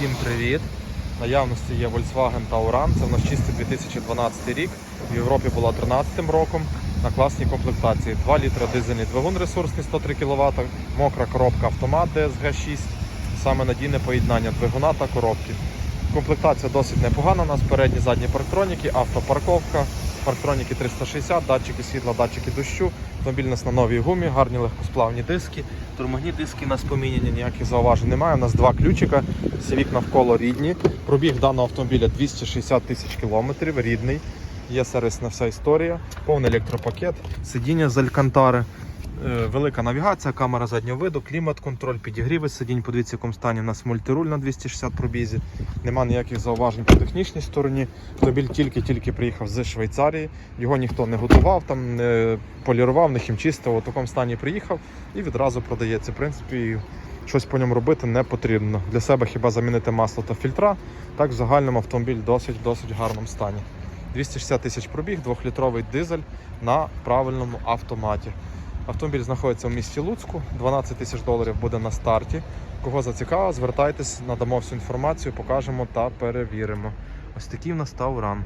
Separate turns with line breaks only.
Всім привіт! Наявності є Volkswagen Tauran, це в нас чистий 2012 рік. В Європі була 13 роком на класній комплектації. 2 літра дизельний двигун ресурсний 103 кВт, мокра коробка автомат DSG 6, саме надійне поєднання двигуна та коробки. Комплектація досить непогана. У нас передні задні парктроніки, автопарковка, парктроніки 360, датчики світла, датчики дощу. Автомобіль у нас на новій гумі, гарні легкосплавні диски. Турмагні диски у нас поміняні, ніяких зауважень немає. У нас два ключика, всі вікна вколо рідні. Пробіг даного автомобіля 260 тисяч кілометрів, рідний. Є сервісна вся історія, повний електропакет, сидіння з алькантари. Е, Велика навігація, камера заднього виду, клімат-контроль, підігріви сидінь. Подивіться, в якому стані у нас мультируль на 260 пробізі. Нема ніяких зауважень по технічній стороні. Автомобіль тільки-тільки приїхав з Швейцарії. Його ніхто не готував, там не полірував, не хімчистив. У такому стані приїхав і відразу продається. В принципі, щось по ньому робити не потрібно. Для себе хіба замінити масло та фільтра. Так, в загальному автомобіль досить досить гарному стані. 260 тисяч пробіг, 2-літровий дизель на правильному автоматі. Автомобіль знаходиться в місті Луцьку, 12 тисяч доларів буде на старті. Кого зацікавило, звертайтесь, надамо всю інформацію, покажемо та перевіримо. Ось такий в нас Тауран.